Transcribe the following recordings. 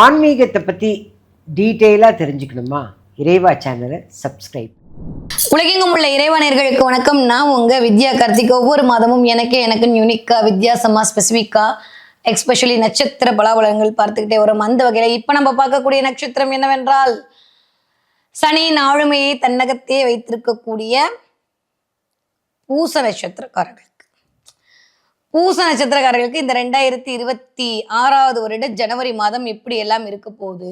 ஆன்மீகத்தை பற்றி டீட்டெயிலாக தெரிஞ்சுக்கணுமா? இறைவா சேனலை சப்ஸ்கிரைப். உலகெங்கும் உள்ள இறைவனர்களுக்கு வணக்கம். நான் உங்கள் வித்யா கார்த்திக். ஒவ்வொரு மாதமும் எனக்கு எனக்கு யூனிக்காக வித்தியாசமாக ஸ்பெசிஃபிக்கா எக்ஸ்பெஷலி நட்சத்திர பலாபலங்கள் பார்த்துக்கிட்டே வரும். அந்த வகையில் இப்போ நம்ம பார்க்கக்கூடிய நட்சத்திரம் என்னவென்றால் சனியின் ஆளுமையை தன்னகத்தே வைத்திருக்கக்கூடிய பூச நட்சத்திரக்காரர்கள். பூச நட்சத்திரக்காரர்களுக்கு இந்த ரெண்டாயிரத்தி இருபத்தி ஆறாவது வருட ஜனவரி மாதம் எப்படி எல்லாம் இருக்க போகுது?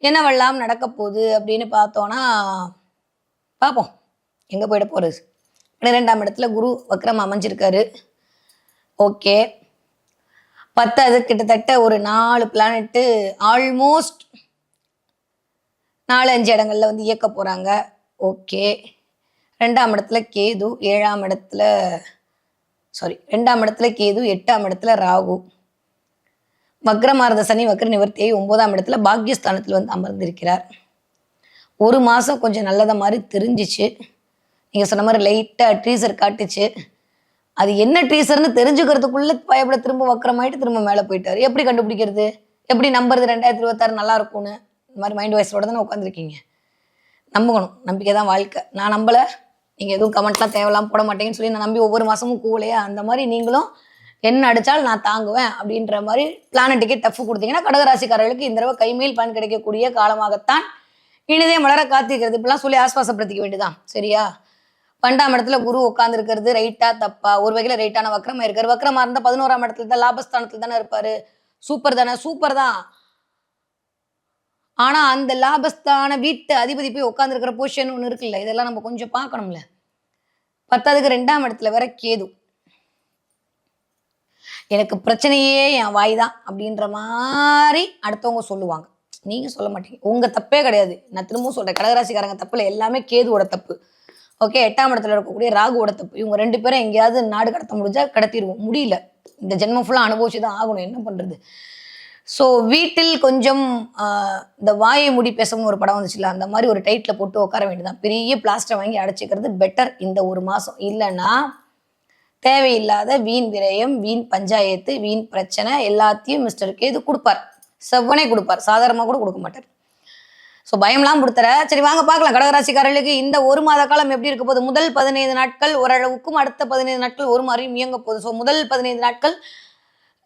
என்னவெல்லாம் நடக்க போகுது அப்படின்னு பார்த்தோன்னா பார்ப்போம். எங்கே போயிட போகிறது பன்னிரெண்டாம் இடத்துல குரு வக்ரம் அமைஞ்சிருக்காரு. ஓகே. பத்தாவது கிட்டத்தட்ட ஒரு நாலு பிளானெட்டு ஆல்மோஸ்ட் நாலு அஞ்சு இடங்கள்ல வந்து இயக்க போகிறாங்க ஓகே. ரெண்டாம் இடத்துல கேது ஏழாம் இடத்துல சாரி ரெண்டாம் இடத்துல கேது எட்டாம் இடத்துல ராகு. வக்ரமாரத சனி வக்ர நிவர்த்தியை ஒன்பதாம் இடத்துல பாக்யஸ்தானத்தில் வந்து அமர்ந்திருக்கிறார். ஒரு மாதம் கொஞ்சம் நல்லதை மாதிரி தெரிஞ்சிச்சு. நீங்கள் சொன்ன மாதிரி லைட்டாக ட்ரீசர் காட்டுச்சு. அது என்ன ட்ரீசர்னு தெரிஞ்சுக்கிறதுக்குள்ளே பயப்பட திரும்ப வக்கரமாயிட்டு திரும்ப மேலே போயிட்டார். எப்படி கண்டுபிடிக்கிறது? எப்படி நம்புறது? ரெண்டாயிரத்தி இருபத்தாறு நல்லா இருக்கும்னு. இந்த மாதிரி மைண்ட் வாய்ஸோட தானே உட்காந்துருக்கீங்க நம்பணும் நம்பிக்கை தான் வாழ்க்கை. நான் நம்பலை. நீங்கள் எதுவும் கமெண்ட்லாம் தேவையில்லாம் போட மாட்டேங்கன்னு சொல்லி நான் நம்பி ஒவ்வொரு மாதமும் கூலையா அந்த மாதிரி நீங்களும் என்ன அடித்தாலும் நான் தாங்குவேன் அப்படின்ற மாதிரி பிளானட்டுக்கே டஃப் கொடுத்தீங்கன்னா கடகராசிக்காரர்களுக்கு இந்த தடவை கைமேல் பலன் கிடைக்கக்கூடிய காலமாகத்தான் இனிதே மலர காத்திருக்கிறது. இப்படிலாம் சொல்லி ஆஸ்வாசப்படுத்திக்க வேண்டியதான் சரியா? பன்னெண்டாம் இடத்துல குரு உட்காந்துருக்கிறது ரைட்டா தப்பா? ஒரு வகையில் ரைட்டான வக்கரமாக இருக்காரு. வக்கரமாக இருந்தால் பதினோராம் இடத்துல தான் லாபஸ்தானத்தில் தானே இருப்பார். சூப்பர் தானே? சூப்பர் தான். ஆனா அந்த லாபஸ்தான வீட்டு அதிபதி போய் உட்காந்துருக்கிற பொசிஷன் ஒன்று இருக்குல்ல இதெல்லாம் நம்ம கொஞ்சம் பார்க்கணும்ல. பத்தாவதுக்கு ரெண்டாம் இடத்துல வேற கேது. எனக்கு பிரச்சனையே என் வாய் தான் அப்படின்ற மாதிரி அடுத்தவங்க சொல்லுவாங்க. நீங்க சொல்ல மாட்டீங்க. உங்க தப்பே கிடையாது. நான் திரும்பவும் சொல்றேன். கடகராசிக்காரங்க தப்புல எல்லாமே கேதுவோட தப்பு. ஓகே எட்டாம் இடத்துல இருக்கக்கூடிய ராகுவோட தப்பு. இவங்க ரெண்டு பேரும் எங்கேயாவது நாடு கடத்த முடிஞ்சா கடத்திடுவோம். முடியல. இந்த ஜென்மம் ஃபுல்லாக அனுபவிச்சு தான் ஆகணும். என்ன பண்றது? ஸோ வீட்டில் கொஞ்சம் இந்த வாயை மூடி பேசவும் ஒரு படம் வந்துச்சுல அந்த மாதிரி ஒரு டைட்டில் போட்டு உட்கார வேண்டியதான் பெரிய பிளாஸ்டர் வாங்கி அடைச்சிக்கிறது பெட்டர் இந்த ஒரு மாதம் இல்லைன்னா தேவையில்லாத வீண் விரயம் வீண் பஞ்சாயத்து வீண் பிரச்சனை எல்லாத்தையும் மிஸ்டர் கேது கொடுப்பார். செவ்வனே கொடுப்பார். சாதாரணமாக கூட கொடுக்க மாட்டார். ஸோ பயம்லாம் கொடுத்துற சரி வாங்க பார்க்கலாம். கடகராசிக்காரர்களுக்கு இந்த ஒரு மாத காலம் எப்படி இருக்க போகுது? முதல் பதினைந்து நாட்கள் ஓரளவுக்கும் அடுத்த பதினைந்து நாட்கள் ஒரு மாதிரியும் இயங்க போகுது. ஸோ முதல் பதினைந்து நாட்கள்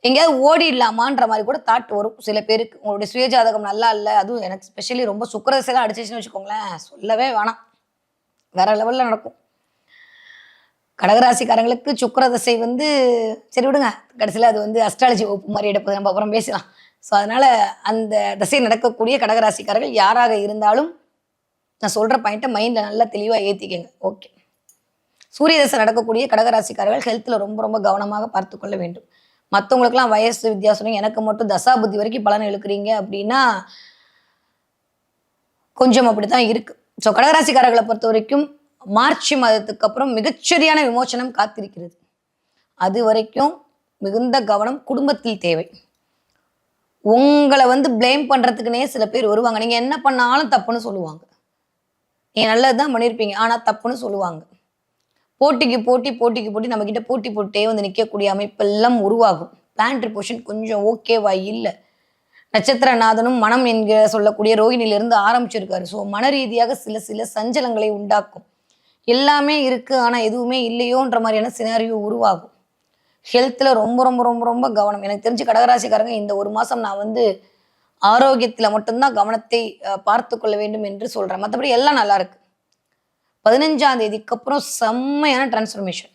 எங்கேயாவது ஓடிடலாமான்ற மாதிரி கூட தாட் வரும். சில பேருக்கு உங்களுடைய சுயஜாதகம் நல்லா இல்லை அதுவும் எனக்கு ஸ்பெஷலி ரொம்ப சுக்கரசெல்லாம் அடிச்சிச்சுன்னு வச்சுக்கோங்களேன். சொல்லவே வேணாம். வேற லெவலில் நடக்கும். கடகராசிக்காரங்களுக்கு சுக்கிர தசை வந்து சரி விடுங்க. கடைசியில் அது வந்து அஸ்ட்ராலஜி வகுப்பு மாதிரி எடுப்பது நம்ம அப்புறம் பேசலாம். ஸோ அதனால் அந்த தசை நடக்கக்கூடிய கடகராசிக்காரர்கள் யாராக இருந்தாலும் நான் சொல்கிற பாயிண்ட்டை மைண்டில் நல்லா தெளிவாக ஏற்றிக்கங்க ஓகே சூரிய தசை நடக்கக்கூடிய கடகராசிக்காரர்கள் ஹெல்த்தில் ரொம்ப ரொம்ப கவனமாக பார்த்து கொள்ள வேண்டும். மற்றவங்களுக்குலாம் வயசு வித்தியாசம். எனக்கு மட்டும் தசா புத்தி வரைக்கும் பலன் இழுக்கிறீங்க அப்படின்னா கொஞ்சம் அப்படித்தான் இருக்கு. ஸோ கடகராசிக்காரர்களை பொறுத்த வரைக்கும் மார்ச் மாதத்துக்கு அப்புறம் மிகச்சரியான விமோசனம் காத்திருக்கிறது. அது வரைக்கும் மிகுந்த கவனம் குடும்பத்தில் தேவை. உங்களை வந்து ப்ளேம் பண்ணுறதுக்குனே சில பேர் வருவாங்க. நீங்கள் என்ன பண்ணாலும் தப்புன்னு சொல்லுவாங்க. நீங்கள் நல்லது தான் பண்ணியிருப்பீங்க ஆனால் தப்புன்னு சொல்லுவாங்க. போட்டிக்கு போட்டி போட்டிக்கு போட்டி நம்ம கிட்ட போட்டி போட்டே வந்து நிற்கக்கூடிய அமைப்பெல்லாம் உருவாகும். பிளான்ட்ரி பொஷன் கொஞ்சம் ஓகேவா இல்லை. நட்சத்திரநாதனும் மனம் என்கிற சொல்லக்கூடிய ரோகிணியிலிருந்து ஆரம்பிச்சிருக்காரு. ஸோ மன ரீதியாக சில சில சஞ்சலங்களை உண்டாக்கும். எல்லாமே இருக்கு ஆனால் எதுவுமே இல்லையோன்ற மாதிரியான சினாரியோ உருவாகும். ஹெல்த்தில் ரொம்ப ரொம்ப ரொம்ப ரொம்ப கவனம். எனக்கு தெரிஞ்சு கடகராசிக்காரங்க இந்த ஒரு மாதம் நான் வந்து ஆரோக்கியத்தில் மட்டும்தான் கவனத்தை பார்த்து கொள்ள வேண்டும் என்று சொல்கிறேன் மற்றபடி எல்லாம் நல்லாயிருக்கு பதினஞ்சாம் தேதிக்கு அப்புறம் செம்மையான டிரான்ஸ்ஃபர்மேஷன்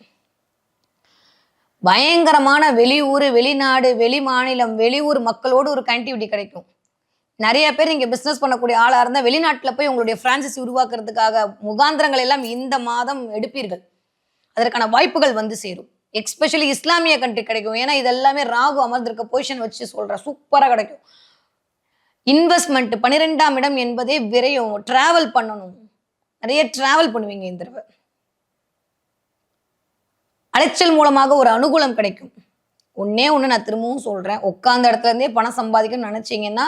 பயங்கரமான வெளியூர் வெளிநாடு வெளி மாநிலம் வெளியூர் மக்களோடு ஒரு கனெக்டிவிட்டி கிடைக்கும். நிறைய பேர் இங்கே பிஸ்னஸ் பண்ணக்கூடிய ஆளாக இருந்தால் வெளிநாட்டில் போய் உங்களுடைய ஃப்ரான்சிஸ் உருவாக்குறதுக்காக முகாந்திரங்கள் எல்லாம் இந்த மாதம் எடுப்பீர்கள். அதற்கான வாய்ப்புகள் வந்து சேரும். எக்ஸ்பெஷலி இஸ்லாமிய கண்ட்ரி கிடைக்கும். ஏன்னா இது எல்லாமே ராகு அமர்ந்திருக்க பொசிஷன் வச்சு சொல்கிறேன் சூப்பராக கிடைக்கும். இன்வெஸ்ட்மெண்ட் பன்னிரெண்டாம் இடம் என்பதே விரையும். ட்ராவல் பண்ணணும். நிறைய டிராவல் பண்ணுவீங்க இந்த தடவை. அலைச்சல் மூலமாக ஒரு அனுகூலம் கிடைக்கும். ஒன்னே ஒன்று நான் திரும்பவும் சொல்கிறேன் உட்காந்த இடத்துல இருந்தே பணம் சம்பாதிக்கணும்னு நினச்சிங்கன்னா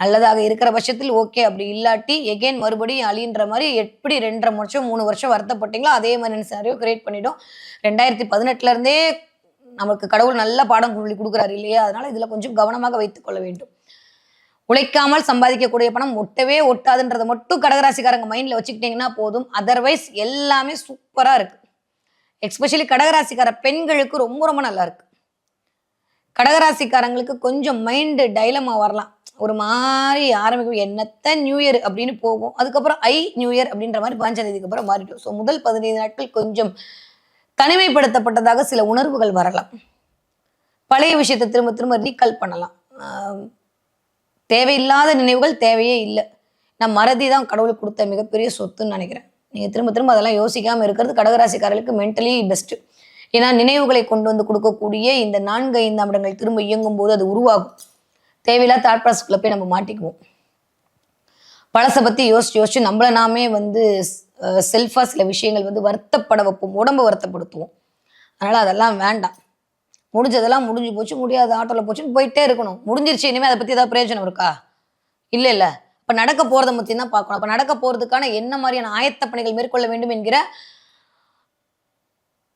நல்லதாக இருக்கிற பட்சத்தில் ஓகே அப்படி இல்லாட்டி எகெயின் மறுபடியும் அழின்ற மாதிரி எப்படி ரெண்டரை வருஷம் மூணு வருஷம் வருத்தப்பட்டீங்களோ அதே மாதிரி சினாரியோ கிரியேட் பண்ணிடும். ரெண்டாயிரத்தி பதினெட்டுல இருந்தே நமக்கு கடவுள் நல்ல பாடம் சொல்லி கொடுக்குறாரு இல்லையா? அதனால இதில் கொஞ்சம் கவனமாக வைத்துக்கொள்ள வேண்டும். உழைக்காமல் சம்பாதிக்கக்கூடிய பணம் ஒட்டவே ஒட்டாதுன்றதை மட்டும் கடகராசிக்காரங்க மைண்ட்ல வச்சுக்கிட்டீங்கன்னா போதும். அதர்வைஸ் எல்லாமே சூப்பரா இருக்கு. எக்ஸ்பெஷலி கடகராசிக்கார பெண்களுக்கு ரொம்ப ரொம்ப நல்லா இருக்கு. கடகராசிக்காரங்களுக்கு கொஞ்சம் மைண்டு டைலமா வரலாம். ஒரு மாதிரி ஆரம்பிக்கும். என்னத்த நியூ இயர் அப்படின்னு போகும். அதுக்கப்புறம் ஐ நியூ இயர் அப்படின்ற மாதிரி பாஞ்சாம் தேதிக்கு அப்புறம் மாறிடும். ஸோ முதல் பதினைந்து நாட்கள் கொஞ்சம் தனிமைப்படுத்தப்பட்டதாக சில உணர்வுகள் வரலாம். பழைய விஷயத்தை திரும்ப திரும்ப ரீகால் பண்ணலாம். தேவையில்லாத நினைவுகள் தேவையே இல்லை. நான் மறதி தான் கடவுளுக்கு கொடுத்த மிகப்பெரிய சொத்துன்னு நினைக்கிறேன். நீங்கள் திரும்ப திரும்ப அதெல்லாம் யோசிக்காமல் இருக்கிறது கடகராசிக்காரர்களுக்கு மென்டலி பெஸ்ட்டு ஏன்னா நினைவுகளை கொண்டு வந்து கொடுக்கக்கூடிய இந்த நான்கு ஐந்து இடங்கள் திரும்ப இயங்கும் போது அது உருவாகும். தேவையில்லாத தாட் ப்ராசஸ்க்குள்ள போய் நம்ம மாட்டிக்குவோம். பழசை பற்றி யோசிச்சு யோசிச்சு நம்மள நாமே வந்து செல்ஃபாக சில விஷயங்கள் வந்து வருத்தப்பட வைப்போம் உடம்பு வருத்தப்படுத்துவோம். அதனால் அதெல்லாம் வேண்டாம். முடிஞ்சதெல்லாம் முடிஞ்சு போச்சு முடியாத ஆட்டோவில் போச்சுன்னு போயிட்டே இருக்கணும். முடிஞ்சிருச்சு இனிமேல் அதை பற்றி ஏதாவது பிரயோஜனம் இருக்கா? இல்லை இல்லை. அப்போ நடக்க போகிறத பற்றி தான் பார்க்கணும். அப்போ நடக்க போகிறதுக்கான என்ன மாதிரியான ஆயத்த பணிகள் மேற்கொள்ள வேண்டும் என்கிற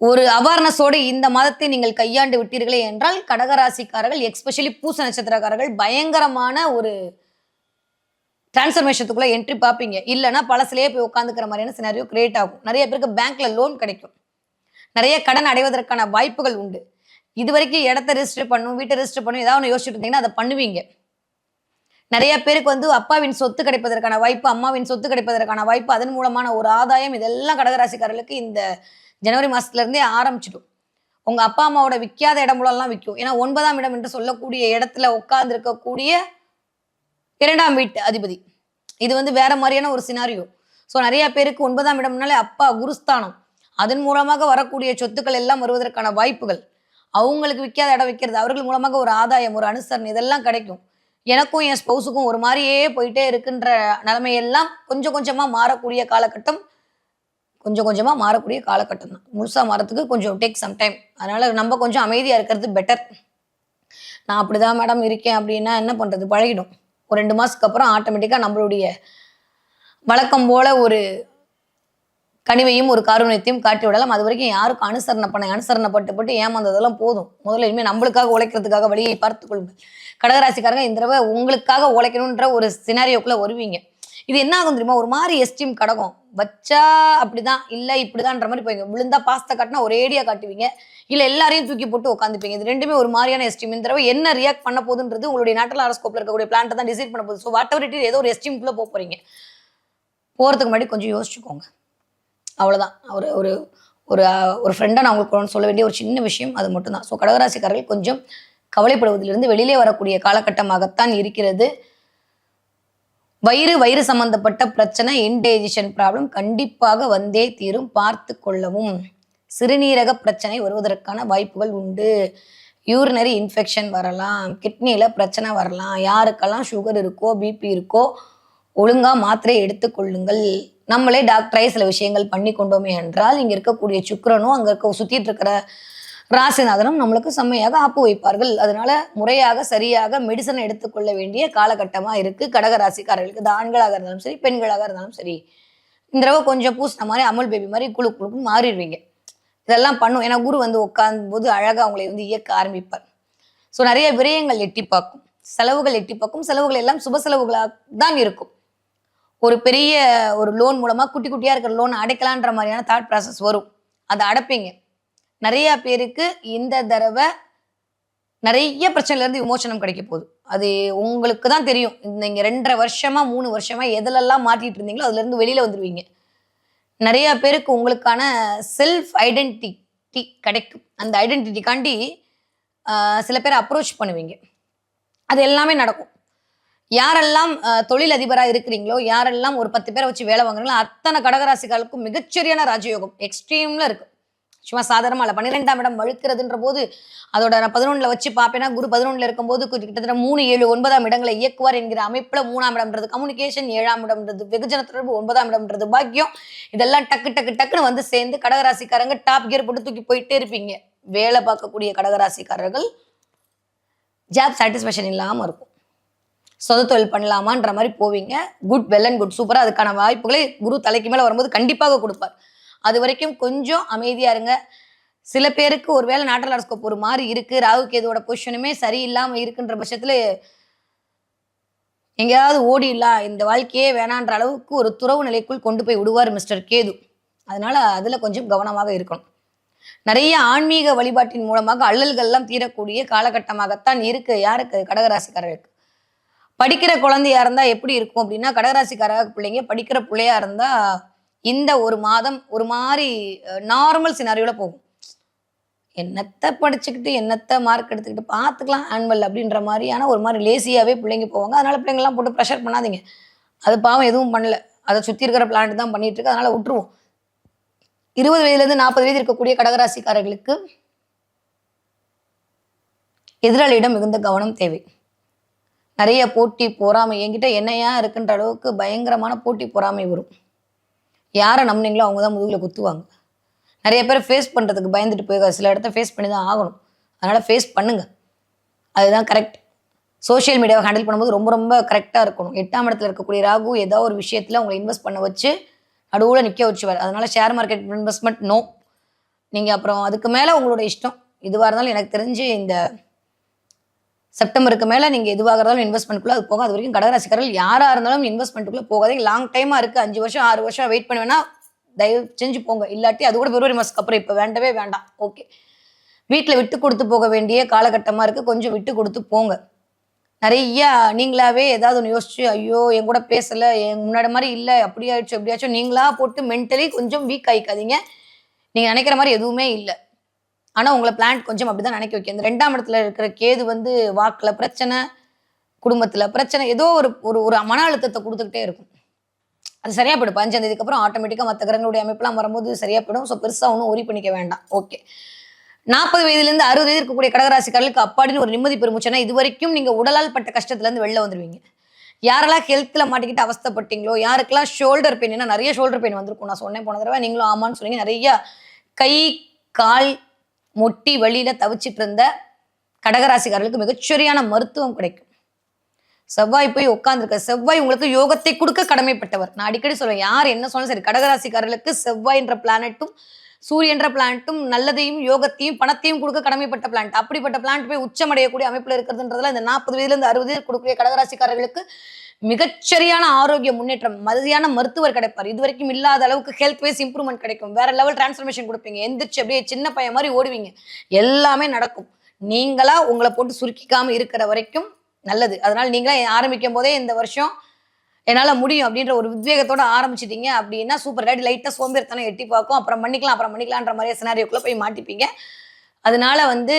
ஒரு அவேர்னஸோடு இந்த மாதத்தை நீங்கள் கையாண்டு விட்டீர்களே என்றால் கடகராசிக்காரர்கள் எக்ஸ்பெஷலி பூச நட்சத்திரக்காரர்கள் பயங்கரமான ஒரு டிரான்ஸ்ஃபர்மேஷத்துக்குள்ள என்ட்ரி பார்ப்பீங்க. இல்லைன்னா பழசுலேயே போய் உட்காந்துக்கிற மாதிரியான சினாரியோ கிரியேட் ஆகும். நிறைய பேருக்கு பேங்க்ல லோன் கிடைக்கும். நிறைய கடன் அடைவதற்கான வாய்ப்புகள் உண்டு. இது வரைக்கும் இடத்த ரெஜிஸ்டர் பண்ணும் வீட்டை ரெஜிஸ்டர் பண்ணும் ஏதாவது ஒன்று யோசிச்சுட்டு இருந்தீங்கன்னா அதை பண்ணுவீங்க. நிறைய பேருக்கு வந்து அப்பாவின் சொத்து கிடைப்பதற்கான வாய்ப்பு அம்மாவின் சொத்து கிடைப்பதற்கான வாய்ப்பு அதன் மூலமான ஒரு ஆதாயம் இதெல்லாம் கடகராசிக்காரர்களுக்கு இந்த ஜனவரி மாசத்துல இருந்தே ஆரம்பிச்சிடும். உங்க அப்பா அம்மாவோட விற்காத இடமுலாம் விற்கும் ஏன்னா ஒன்பதாம் இடம் என்று சொல்லக்கூடிய இடத்துல உட்கார்ந்து இருக்கக்கூடிய இரண்டாம் வீட்டு அதிபதி. இது வந்து வேற மாதிரியான ஒரு சினாரியோ ஸோ நிறைய பேருக்கு ஒன்பதாம் இடம்னாலே அப்பா குருஸ்தானம். அதன் மூலமாக வரக்கூடிய சொத்துக்கள் எல்லாம் வருவதற்கான வாய்ப்புகள். அவங்களுக்கு விற்காத இடம் விற்கிறது அவர்கள் மூலமாக ஒரு ஆதாயம் ஒரு அனுசரணை இதெல்லாம் கிடைக்கும். எனக்கும் என் ஸ்பௌஸுக்கும் ஒரு மாதிரியே போயிட்டே இருக்குன்ற நிலைமையெல்லாம் கொஞ்சம் கொஞ்சமாக மாறக்கூடிய காலகட்டம் கொஞ்சம் கொஞ்சமாக மாறக்கூடிய காலகட்டம் தான். முழுசா மாறத்துக்கு கொஞ்சம் டேக் சம் டைம் அதனால் நம்ம கொஞ்சம் அமைதியாக இருக்கிறது பெட்டர் நான் அப்படிதான் மேடம் இருக்கேன் அப்படின்னா என்ன பண்ணுறது பழகிடும். ஒரு ரெண்டு மாதத்துக்கு அப்புறம் ஆட்டோமேட்டிக்காக நம்மளுடைய வழக்கம் போல் ஒரு கனிவையும் ஒரு காரூணியத்தையும் காட்டி விடலாம். அது வரைக்கும் யாருக்கும் அனுசரணை பண்ண அனுசரணை பட்டு ஏமாந்ததெல்லாம் போதும். முதல்ல இனிமேல் நம்மளுக்காக உழைக்கிறதுக்காக வழியை பார்த்து கொள்ளுங்கள் கடகராசிக்காரங்க இந்த தடவை உங்களுக்காக உழைக்கணுன்ற ஒரு சினாரியோக்குள்ள வருவீங்க. இது என்ன ஆகும் தெரியுமா? ஒரு மாதிரி எஸ்டீம் கடக்கும். வச்சா அப்படிதான் இல்லை இப்படிதான்ற மாதிரி போய்ங்க விழுந்தா பாஸ்தா காட்டினா ஒரேடியா காட்டுவீங்க. இல்லை எல்லாரையும் தூக்கி போட்டு உட்காந்துப்பீங்க இது ரெண்டுமே ஒரு மாதிரியான எஸ்டீம் இந்த தடவை என்ன ரியாக்ட் பண்ண போதுன்றது உங்களுடைய நாட்டில் அரஸ்கோப்ல இருக்கக்கூடிய பிளான்ட்டை தான் டிசைட் பண்ண போகுது. ஸோ வாட் எவர் இட் ஏதோ ஒரு எஸ்டீம்குள்ளே போக போகிறீங்க போகிறதுக்கு முன்னாடி கொஞ்சம் யோசிச்சுக்கோங்க. அவ்வளோதான் ஒரு ஒரு ஒரு ஒரு ஃப்ரெண்டாக நான் உங்களுக்கு சொல்ல வேண்டிய ஒரு சின்ன விஷயம் அது மட்டும்தான். ஸோ கடகராசிக்காரர்கள் கொஞ்சம் கவலைப்படுவதிலிருந்து வெளியிலே வரக்கூடிய காலகட்டமாகத்தான் இருக்கிறது. வயிறு வயிறு சம்பந்தப்பட்ட பிரச்சனை இன்டைஜஷன் ப்ராப்ளம் கண்டிப்பாக வந்தே தீரும். பார்த்து கொள்ளவும். சிறுநீரக பிரச்சனை வருவதற்கான வாய்ப்புகள் உண்டு. யூரினரி இன்ஃபெக்ஷன் வரலாம். கிட்னியில் பிரச்சனை வரலாம். யாருக்கெல்லாம் சுகர் இருக்கோ பிபி இருக்கோ ஒழுங்காக மாத்திரை எடுத்துக்கொள்ளுங்கள் நம்மளே டாக்டரை சில விஷயங்கள் பண்ணி கொண்டோமே என்றால் இங்கே இருக்கக்கூடிய சுக்கரனும் அங்கே இருக்க சுற்றிட்டு இருக்கிற ராசிநாதனும் நம்மளுக்கு செம்மையாக ஆப்பு வைப்பார்கள். அதனால முறையாக சரியாக மெடிசனை எடுத்துக்கொள்ள வேண்டிய காலகட்டமாக இருக்கு. கடக ராசிக்காரர்களுக்கு இது ஆண்களாக இருந்தாலும் சரி பெண்களாக இருந்தாலும் சரி இந்த தடவை கொஞ்சம் பூசின மாதிரி அமுல் பேபி மாதிரி குழு குழுன்னு மாறிடுவீங்க. இதெல்லாம் பண்ணும். ஏன்னா குரு வந்து உட்கார்ந்து போது அழகாக அவங்களை வந்து இயக்க ஆரம்பிப்பார். ஸோ நிறைய விரயங்கள் எட்டி பார்க்கும். செலவுகள் எட்டி பார்க்கும். செலவுகள் எல்லாம் சுப செலவுகளாக தான் இருக்கும். ஒரு பெரிய ஒரு லோன் மூலமா குட்டி குட்டியா இருக்கிற லோன் அடைக்கலான்ற மாதிரியான தாட் ப்ராசஸ் வரும். அதை அடைப்பீங்க. நிறைய பேருக்கு இந்த தடவை நிறைய பிரச்சனையில இருந்து விமோசனம் கிடைக்க போகுது. அது உங்களுக்கு தான் தெரியும். இந்த ரெண்டரை வருஷமா மூணு வருஷமா எதுலெல்லாம் மாட்டிட்டு இருந்தீங்களோ அதுல இருந்து வெளியில வந்துருவீங்க. நிறைய பேருக்கு உங்களுக்கான செல்ஃப் ஐடென்டிட்டி கிடைக்கும். அந்த ஐடென்டிட்டிக்காண்டி சில பேர் அப்ரோச் பண்ணுவீங்க. அது எல்லாமே நடக்கும். யாரெல்லாம் தொழிலதிபராக தொழில் அதிபராக இருக்கிறீங்களோ யாரெல்லாம் ஒரு பத்து பேரை வச்சு வேலை வாங்குறீங்களோ அத்தனை கடகராசிகளுக்கும் மிகச்சரியான ராஜயோகம் எக்ஸ்ட்ரீம்ல இருக்கு. சும்மா சாதாரணமா இல்லை பன்னிரெண்டாம் இடம் வழுக்கிறதுன்ற போது அதோட நான் பதினொன்றில் வச்சு பார்ப்பேன்னா குரு பதினொன்றில் இருக்கும்போது கிட்டத்தட்ட மூணு ஏழு ஒன்பதாம் இடங்களை இயக்குவார் என்கிற அமைப்பில் மூணாம் இடம்ன்றது கம்யூனிகேஷன் ஏழாம் இடம்ன்றது வெகுஜன தொடர்பு ஒன்பதாம் இடம்ன்றது பாக்கியம். இதெல்லாம் டக்கு டக்கு டக்குன்னு வந்து சேர்ந்து கடகராசிக்காரங்க டாப் கியர் போட்டு தூக்கி போயிட்டே இருப்பீங்க. வேலை பார்க்கக்கூடிய கடகராசிக்காரர்கள் ஜாப் சாட்டிஸ்ஃபேக்ஷன் இல்லாமல் இருக்கும். சொந்த தொழில் பண்ணலாமான்ற மாதிரி போவீங்க. குட் வெல் அண்ட் குட் சூப்பராக அதுக்கான வாய்ப்புகளை குரு தலைக்கு மேலே வரும்போது கண்டிப்பாக கொடுப்பார். அது வரைக்கும் கொஞ்சம் அமைதியாக இருங்க. சில பேருக்கு ஒருவேளை நாட்டல் அரஸ்கோப் ஒரு மாதிரி இருக்குது ராகு கேதுவோட பொசிஷனுமே சரியில்லாமல் இருக்குன்ற பட்சத்தில் எங்கேயாவது ஓடிடலாம். இந்த வாழ்க்கையே வேணான்ற அளவுக்கு ஒரு துறவு நிலைக்குள் கொண்டு போய் விடுவார் மிஸ்டர் கேது. அதனால அதில் கொஞ்சம் கவனமாக இருக்கணும். நிறைய ஆன்மீக வழிபாட்டின் மூலமாக அல்லல்கள்லாம் தீரக்கூடிய காலகட்டமாகத்தான் இருக்கு. யாருக்கு? கடகராசிக்காரருக்கு படிக்கிற குழந்தையா இருந்தா எப்படி இருக்கும் அப்படின்னா கடகராசிக்கார பிள்ளைங்க படிக்கிற பிள்ளையா இருந்தா இந்த ஒரு மாதம் ஒரு மாதிரி நார்மல் சினாரியோட போகும். என்னத்தை படிச்சுக்கிட்டு என்னத்தை மார்க் எடுத்துக்கிட்டு பார்த்துக்கலாம் ஆனுவல் அப்படின்ற மாதிரியான ஒரு மாதிரி லேசியாவே பிள்ளைங்க போவாங்க. அதனால பிள்ளைங்கள்லாம் போட்டு ப்ரெஷர் பண்ணாதீங்க. அது பாவம் எதுவும் பண்ணல. அதை சுற்றி இருக்கிற பிளான்ட் தான் பண்ணிட்டு இருக்கு. அதனால விட்டுருவோம். இருபது வயதுலேருந்து நாற்பது வயது இருக்கக்கூடிய கடகராசிக்காரர்களுக்கு எதிராளியிடம் மிகுந்த கவனம் தேவை. நிறைய போட்டி பொறாமை என்கிட்ட என்னையா இருக்குன்ற அளவுக்கு பயங்கரமான போட்டி பொறாமை வரும். யாரை நம்பினீங்களோ அவங்க தான் முதுகில் குத்துவாங்க. நிறைய பேர் ஃபேஸ் பண்ணுறதுக்கு பயந்துட்டு போய் சில இடத்த ஃபேஸ் பண்ணி தான் ஆகணும். அதனால் ஃபேஸ் பண்ணுங்க. அதுதான் கரெக்ட் சோஷியல் மீடியாவை ஹேண்டில் பண்ணும்போது ரொம்ப ரொம்ப கரெக்டாக இருக்கணும். எட்டாம் இடத்துல இருக்கக்கூடிய ராகு ஏதோ ஒரு விஷயத்தில் உங்களை இன்வெஸ்ட் பண்ண வச்சு நடுவில் நிற்க வச்சுவார் அதனால் ஷேர் மார்க்கெட் இன்வெஸ்ட்மெண்ட் நோ நீங்கள் அப்புறம் அதுக்கு மேலே உங்களோட இஷ்டம். இதுவாக இருந்தாலும் எனக்கு தெரிஞ்சு இந்த செப்டம்பருக்கு மேலே நீங்கள் எதுவாக இருந்தாலும் இன்வெஸ்ட்மெண்ட்குள்ளே அது போக அது வரைக்கும் கடகராசிக்காரர்கள் யாராக இருந்தாலும் இன்வெஸ்ட்மெண்ட்டுக்குள்ளே போகாதீங்க. லாங் டைமாக இருக்குது அஞ்சு வருஷம் ஆறு வருஷம் வெயிட் பண்ணுவேன்னா தயவு செஞ்சு போங்க. இல்லாட்டி அது கூட பிப்ரவரி மாதத்துக்கு அப்புறம். இப்போ வேண்டவே வேண்டாம். ஓகே வீட்டில் விட்டு கொடுத்து போக வேண்டிய காலகட்டமாக இருக்குது கொஞ்சம் விட்டு கொடுத்து போங்க. நிறையா நீங்களாவே ஏதாவது ஒன்று யோசிச்சு ஐயோ என் கூட பேசலை. என் முன்னாடி மாதிரி இல்லை. அப்படி ஆயிடுச்சு எப்படியாச்சும் நீங்களா போட்டு மென்டலி கொஞ்சம் வீக் ஆகிக்காதீங்க நீங்கள் நினைக்கிற மாதிரி எதுவுமே இல்லை. ஆனால் உங்களை பிளான் கொஞ்சம் அப்படிதான் நினைக்க வைக்க இந்த ரெண்டாம் இடத்துல இருக்கிற கேது வந்து வாக்கில் பிரச்சனை குடும்பத்தில் பிரச்சனை ஏதோ ஒரு ஒரு ஒரு மன அழுத்தத்தை கொடுத்துக்கிட்டே இருக்கும். அது சரியாக போயிடும். பஞ்சாந்தேதிக்கு அப்புறம் ஆட்டோமேட்டிக்காக மற்ற கிரகங்களுடைய அமைப்பெல்லாம் வரும்போது சரியாக போயிடும். ஸோ பெருசாக ஒன்றும் ஒரி பண்ணிக்க வேண்டாம். ஓகே நாற்பது வயதுலேருந்து அறுபது வயது இருக்கக்கூடிய கடகராசிக்காரர்களுக்கு அப்பாடின்னு ஒரு நிம்மதி பெருமிச்சுன்னா இது வரைக்கும் நீங்கள் உடலால் பட்ட கஷ்டத்துலேருந்து வெளில வந்துடுவீங்க யாரெல்லாம் ஹெல்த்தில் மாட்டிக்கிட்டு அவஸ்தப்பட்டீங்களோ யாருக்கெல்லாம் ஷோல்டர் பெயின் நிறைய ஷோல்டர் பெயின் வந்திருக்கும். நான் சொன்னேன் போன தடவை நீங்களும் ஆமான்னு சொன்னீங்க. நிறைய கை கால் மொட்டி வழியில தவிச்சிட்டு இருந்த கடகராசிக்காரர்களுக்கு மிகச்சரியான மருத்துவம் கிடைக்கும். செவ்வாய் போய் உட்காந்துருக்க செவ்வாய் உங்களுக்கு யோகத்தை கொடுக்க கடமைப்பட்டவர். நான் அடிக்கடி சொல்லுவேன் யார் என்ன சொன்னாலும் சரி கடகராசிக்காரர்களுக்கு செவ்வாய் என்ற பிளானட்டும் சூரியன்ற பிளானட்டும் நல்லதையும் யோகத்தையும் பணத்தையும் கொடுக்க கடமைப்பட்ட பிளான்ட் அப்படிப்பட்ட பிளான்ட் போய் உச்சமடையக்கூடிய அமைப்புல இருக்கிறதுன்றதுல இந்த நாற்பது வயதுல இருந்து அறுபது கொடுக்கக்கூடிய கடகராசிக்காரர்களுக்கு மிகச்சரியான ஆரோக்கிய முன்னேற்றம் மதியான மருத்துவர் கிடைப்பார். இது வரைக்கும் இல்லாத அளவுக்கு ஹெல்த் வைஸ் இம்ப்ரூவ்மெண்ட் கிடைக்கும். வேற லெவல் டிரான்ஸ்ஃபர்மேஷன் கொடுப்பீங்க. எந்திரிச்சு அப்படியே சின்ன பையன் மாதிரி ஓடுவீங்க. எல்லாமே நடக்கும். நீங்களா உங்களை போட்டு சுருக்கிக்காம இருக்கிற வரைக்கும் நல்லது. அதனால நீங்களா ஆரம்பிக்கும் போதே இந்த வருஷம் என்னால முடியும் அப்படின்ற ஒரு உத்வேகத்தோட ஆரம்பிச்சிட்டீங்க அப்படின்னா சூப்பர் ரைட் லைட்டா சோம்பேறித்தனம் எட்டி பார்க்கும். அப்புறம் பண்ணிக்கலாம் அப்புறம் பண்ணிக்கலான்ற மாதிரியே சினாரியோக்குள்ள போய் மாட்டிப்பீங்க. அதனால வந்து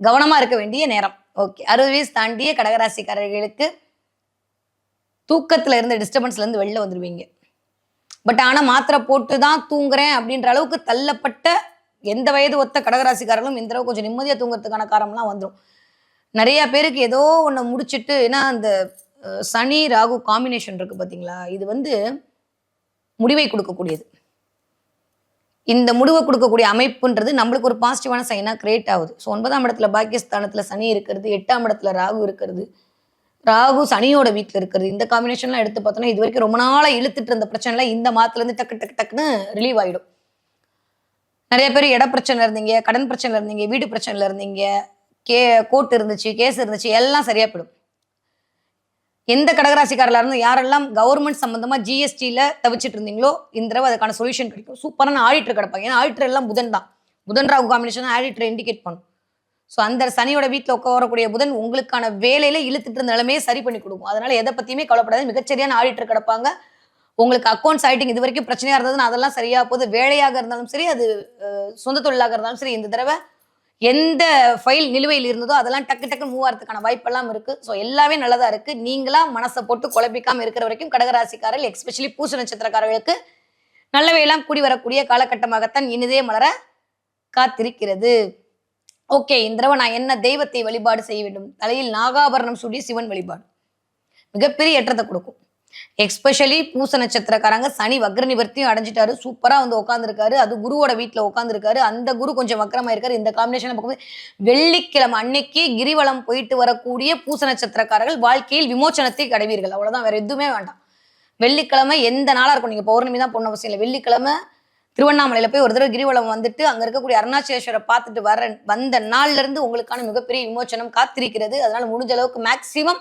கவனமா இருக்க வேண்டிய நேரம். ஓகே அறுபது வயசு தாண்டிய கடகராசிக்காரர்களுக்கு தூக்கத்தில் இருந்த டிஸ்டர்பன்ஸ்லேருந்து வெளில வந்துடுவீங்க பட் ஆனால் மாத்திரை போட்டு தான் தூங்குறேன் அப்படின்ற அளவுக்கு தள்ளப்பட்ட எந்த வயது ஒத்த கடகராசிக்காரர்களும் இந்த அளவுக்கு கொஞ்சம் நிம்மதியாக தூங்குறதுக்கான காரணம்லாம் வந்துடும் நிறைய பேருக்கு ஏதோ ஒன்று முடிச்சிட்டு ஏன்னா அந்த சனி ராகு காம்பினேஷன் இருக்குது பார்த்தீங்களா இது வந்து முடிவை கொடுக்கக்கூடியது. இந்த முடிவை கொடுக்கக்கூடிய அமைப்புன்றது நம்மளுக்கு ஒரு பாசிட்டிவான சைனாக கிரியேட் ஆகுது. ஸோ ஒன்பதாம் இடத்துல பாக்கியஸ்தானத்தில் சனி இருக்கிறது எட்டாம் இடத்துல ராகு இருக்கிறது. ராகு சனியோட வீட்டில் இருக்கிறது. இந்த காம்பினேஷன்லாம் எடுத்து பார்த்தோன்னா இது வரைக்கும் ரொம்ப நாளாக இழுத்துட்டு இருந்த பிரச்சனைலாம் இந்த மாதத்துலேருந்து டக்கு டக்கு டக்குன்னு ரிலீவ் ஆகிடும் நிறைய பேர் இட பிரச்சனை இருந்தீங்க கடன் பிரச்சனை இருந்தீங்க வீடு பிரச்சனையில் இருந்தீங்க கே கோர்ட் இருந்துச்சு கேஸ் இருந்துச்சு எல்லாம் சரியா போயிடும். எந்த கடகராசிக்காரில் இருந்து யாரெல்லாம் கவர்மெண்ட் சம்மந்தமாக ஜிஎஸ்டியில் தவிச்சிட்டு இருந்தீங்களோ இந்த தடவை அதுக்கான சொல்யூஷன் கிடைக்கும். சூப்பரான ஆடிட்டர் கிடப்பாங்க. ஏன்னா ஆடிட்டர் எல்லாம் புதன் தான். புதன் ராகு காம்பினேஷன் ஆடிட்டர் இண்டிகேட் பண்ணும். ஸோ அந்த சனியோட வீட்டில் உட்காரக்கூடிய புதன் உங்களுக்கான வேலையில இழுத்துட்டு இருந்த நிலைமையை சரி பண்ணி கொடுக்கும். அதனால எதை பத்தியுமே கவலைப்படாது மிகச்சரியான ஆடிட்டர் கிடப்பாங்க. உங்களுக்கு அக்கௌண்ட்ஸ் ஆயிட்டிங் இது வரைக்கும் பிரச்சனையா இருந்ததுன்னு அதெல்லாம் சரியா போகுது. வேலையாக இருந்தாலும் சரி அது சொந்த தொழிலாக இருந்தாலும் சரி இந்த தடவை எந்த ஃபைல் நிலுவையில் இருந்ததோ அதெல்லாம் டக்கு டக்கு மூவ் ஆகிறதுக்கான வாய்ப்பெல்லாம் இருக்கு. ஸோ எல்லாமே நல்லதா இருக்கு. நீங்களா மனசை போட்டு குழப்பிக்காம இருக்கிற வரைக்கும் கடகராசிக்காரர்கள் எக்ஸ்பெஷலி பூச நட்சத்திரக்காரர்களுக்கு நல்லவையெல்லாம் கூடி வரக்கூடிய காலகட்டமாகத்தான் இனிதே மலர காத்திருக்கிறது. ஓகே இந்த தடவை நான் என்ன தெய்வத்தை வழிபாடு செய்ய வேண்டும்? தலையில் நாகாபரணம் சூடி சிவன் வழிபாடு. மிகப்பெரிய ஏற்றத்தை கொடுக்கும். எக்ஸ்பெஷலி பூச நட்சத்திரக்காரங்க சனி வக்ர நிவர்த்தியும் அடைஞ்சிட்டாரு. சூப்பரா வந்து உட்காந்துருக்காரு அது குருவோட வீட்டுல உட்காந்துருக்காரு அந்த குரு கொஞ்சம் வக்கரமா இருக்காரு இந்த காம்பினேஷன் பார்க்கும்போது வெள்ளிக்கிழமை அன்னைக்கு கிரிவலம் போயிட்டு வரக்கூடிய பூச நட்சத்திரக்காரர்கள் வாழ்க்கையில் விமோச்சனத்தை அடைவீர்கள். அவ்வளவுதான் வேற எதுவுமே வேண்டாம். வெள்ளிக்கிழமை எந்த நாளா இருக்கும்? நீங்க பௌர்ணமி தான் பொண்ணு அவசியம் இல்லை. வெள்ளிக்கிழமை திருவண்ணாமலையில போய் ஒரு தடவை கிரிவலம் வந்துட்டு அங்க இருக்கக்கூடிய அருணாச்சலேஸ்வரை பார்த்துட்டு வர வந்த நாள்ல இருந்து உங்களுக்கான மிகப்பெரிய விமோச்சனம் காத்திருக்கிறது. அதனால முடிஞ்ச அளவுக்கு மேக்சிமம்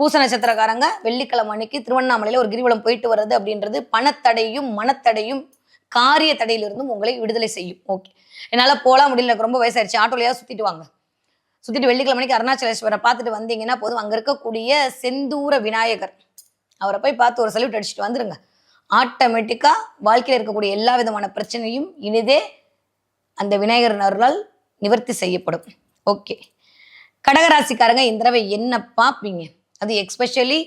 பூச நட்சத்திரக்காரங்க வெள்ளிக்கிழமை அன்னைக்கு திருவண்ணாமலையில ஒரு கிரிவலம் போயிட்டு வர்றது அப்படின்றது பணத்தடையும் மனத்தடையும் காரிய தடையிலிருந்தும் உங்களை விடுதலை செய்யும். ஓகே என்னால் போகலாம் முடியல. எனக்கு ரொம்ப வயசாயிருச்சு. ஆட்டோலையாக சுற்றிட்டு வாங்க. சுற்றிட்டு வெள்ளிக்கிழமை மணிக்கு அருணாச்சலேஸ்வரை பார்த்துட்டு வந்தீங்கன்னா போதும். அங்கே இருக்கக்கூடிய செந்தூர விநாயகர். அவரை போய் பார்த்து ஒரு சல்யூட் அடிச்சுட்டு வந்துருங்க. ஆட்டோமேட்டிக்காக வாழ்க்கையில் இருக்கக்கூடிய எல்லா விதமான பிரச்சனையும் இனிதே அந்த விநாயகர் அருளால் நிவர்த்தி செய்யப்படும். ஓகே கடகராசிக்காரங்க இந்த தடவை என்ன பார்ப்பீங்க? அது எக்ஸ்பெஷலி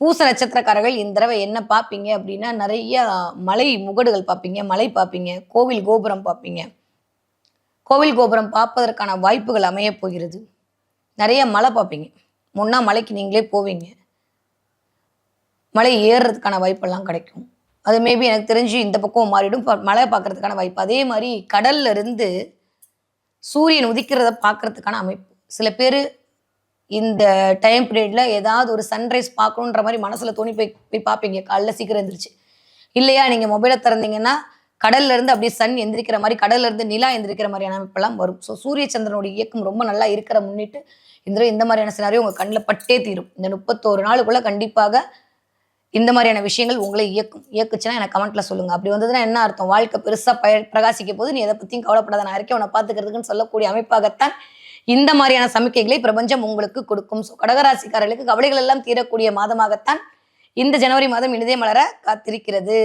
பூச நட்சத்திரக்காரர்கள் இந்த தடவை என்ன பார்ப்பீங்க அப்படின்னா நிறைய மலை முகடுகள் பார்ப்பீங்க மலை பார்ப்பீங்க கோவில் கோபுரம் பார்ப்பீங்க. கோவில் கோபுரம் பார்ப்பதற்கான வாய்ப்புகள் அமைய போகிறது. நிறைய மலை பார்ப்பீங்க. முன்னா மலைக்கு நீங்களே போவீங்க. மலை ஏறுறதுக்கான வாய்ப்பெல்லாம் கிடைக்கும். அது மேபி எனக்கு தெரிஞ்சு இந்த பக்கம் மாறிடும். ப- மலை பார்க்கறதுக்கான வாய்ப்பு. அதே மாதிரி கடல்ல இருந்து சூரியன் உதிக்கிறத பார்க்கறதுக்கான அமைப்பு. சில பேர் இந்த டைம் பீரியட்ல ஏதாவது ஒரு சன்ரைஸ் பார்க்கணுன்ற மாதிரி மனசுல தோணி போய் போய் பார்ப்பீங்க. காலைல சீக்கிரம் எந்திரிச்சு. இல்லையா நீங்க மொபைலை திறந்தீங்கன்னா கடல்ல இருந்து அப்படியே சன் எந்திரிக்கிற மாதிரி கடல்ல இருந்து நிலா எந்திரிக்கிற மாதிரியான அமைப்பெல்லாம் வரும். ஸோ சூரிய சந்திரனுடைய இயக்கம் ரொம்ப நல்லா இருக்கிற முன்னிட்டு இந்த இந்த மாதிரியான சினாரியும் உங்க கண்ணில் பட்டே தீரும். இந்த முப்பத்தோரு நாளுக்குள்ள கண்டிப்பாக இந்த மாதிரியான விஷயங்கள் உங்களை இயக்கும் இயக்குச்சுன்னா எனக்கு கமெண்ட்ல சொல்லுங்க. அப்படி வந்ததுன்னா என்ன அர்த்தம்? வாழ்க்கை பெருசா பய பிரகாசிக்க போது நீ எதை பத்தியும் கவலைப்படாத. நான் இருக்கேன் உன்னை பாத்துக்கிறதுக்குன்னு சொல்லக்கூடிய அமைப்பாகத்தான் இந்த மாதிரியான சமிக்கைகளை பிரபஞ்சம் உங்களுக்கு கொடுக்கும். ஸோ கடகராசிக்காரர்களுக்கு கவலைகள் எல்லாம் தீரக்கூடிய மாதமாகத்தான் இந்த ஜனவரி மாதம் இனிதே மலர காத்திருக்கிறது.